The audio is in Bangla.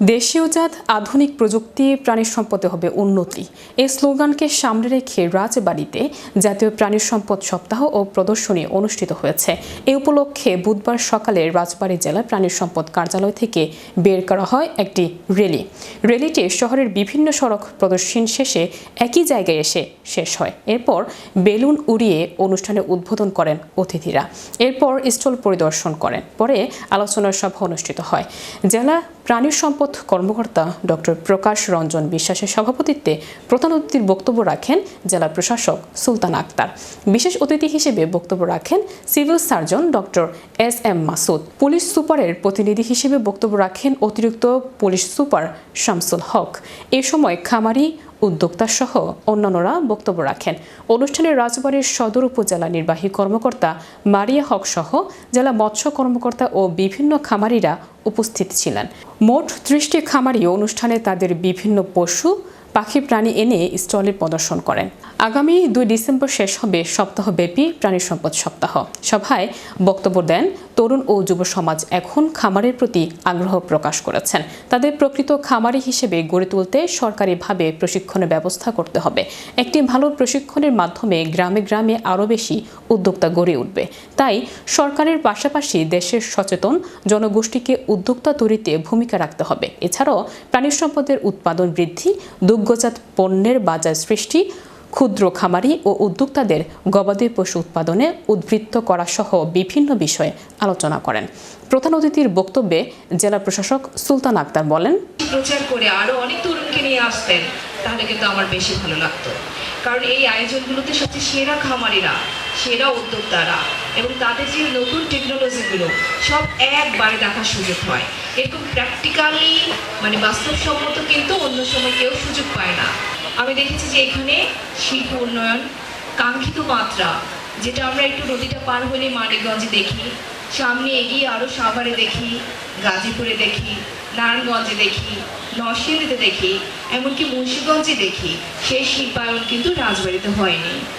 দেশীয়জাত আধুনিক প্রযুক্তি প্রাণী সম্পদে হবে উন্নতি। এই স্লোগানকে সামনে রেখে রাজবাড়িতে জাতীয় প্রাণী সম্পদ সপ্তাহ ও প্রদর্শনী অনুষ্ঠিত হয়েছে। এ উপলক্ষে বুধবার সকালে রাজবাড়ী জেলা প্রাণী সম্পদ কার্যালয় থেকে বের করা হয় একটি র্যালি র্যালিটি শহরের বিভিন্ন সড়ক প্রদর্শন শেষে একই জায়গায় এসে শেষ হয়। এরপর বেলুন উড়িয়ে অনুষ্ঠানে উদ্বোধন করেন অতিথিরা। এরপর স্টল পরিদর্শন করেন। পরে আলোচনা সভা অনুষ্ঠিত হয়। জেলা প্রাণী সম্পদ কর্মকর্তা ডক্টর প্রকাশ রঞ্জন বিশ্বাসের সভাপতিত্বে প্রধান অতিথির বক্তব্য রাখেন জেলা প্রশাসক সুলতান আক্তার। বিশেষ অতিথি হিসেবে বক্তব্য রাখেন civil surgeon doctor S M Masud. Police সুপারের প্রতিনিধি হিসেবে বক্তব্য রাখেন অতিরিক্ত পুলিশ সুপার শামসুল হক। এ সময় খামারি উদ্যোক্তা সহ অন্যান্যরা বক্তব্য রাখেন। অনুষ্ঠানে রাজবাড়ীর সদর উপজেলা নির্বাহী কর্মকর্তা মারিয়া হক সহ জেলা মৎস্য কর্মকর্তা ও বিভিন্ন খামারিরা উপস্থিত ছিলেন। মোট ত্রিশটি খামারি অনুষ্ঠানে তাদের বিভিন্ন পশু পাখি প্রাণী এনে স্টলে প্রদর্শন করেন। আগামী দুই ডিসেম্বর শেষ হবে সপ্তাহব্যাপী প্রাণী সম্পদ সপ্তাহ। সভায় বক্তব্য দেন তরুণ ও যুব সমাজ এখন খামারের প্রতি আগ্রহ প্রকাশ করেছেন। তাদের প্রকৃত খামারি হিসেবে গড়ে তুলতে সরকারিভাবে প্রশিক্ষণের ব্যবস্থা করতে হবে। একটি ভালো প্রশিক্ষণের মাধ্যমে গ্রামে গ্রামে আরও বেশি উদ্যোক্তা গড়ে উঠবে। তাই সরকারের পাশাপাশি দেশের সচেতন জনগোষ্ঠীকে উদ্যোক্তা তৈরিতে ভূমিকা রাখতে হবে। এছাড়াও প্রাণী সম্পদের উৎপাদন বৃদ্ধি দুগ্ধজাত পণ্যের বাজার সৃষ্টি, ক্ষুদ্র খামারি ও উদ্যোক্তাদের গবাদি পশু উৎপাদনে উদ্বৃত্ত করা সহ বিভিন্ন বিষয়ে আলোচনা করেন। প্রধান অতিথির বক্তব্যে জেলা প্রশাসক সুলতান আক্তার বলেন, প্রচার করে আরও অনেক তরুণকে নিয়ে আসতেন, তাহলে কিন্তু আমার বেশি ভালো লাগতো। কারণ এই আয়োজনগুলোতে সবচেয়ে সেরা খামারিরা, সেরা উদ্যোক্তারা এবং তাদের যে নতুন টেকনোলজিগুলো সব একবারে দেখার সুযোগ হয়। এরকম প্র্যাকটিক্যালি মানে বাস্তবসম্মত কিন্তু অন্য সময় কেউ সুযোগ পায় না। আমি দেখেছি যে এখানে শিল্প উন্নয়ন, কাঙ্ক্ষিত মাত্রা, যেটা আমরা একটু নদীটা পার হলে মানিকগঞ্জে দেখি, সামনে এগিয়ে আরও সাভারে দেখি, গাজীপুরে দেখি, নারায়ণগঞ্জে দেখি, নরসিংদীতে দেখি, এমনকি মুন্সিগঞ্জে দেখি, সেই শিল্পায়ন কিন্তু রাজবাড়িতে হয়নি।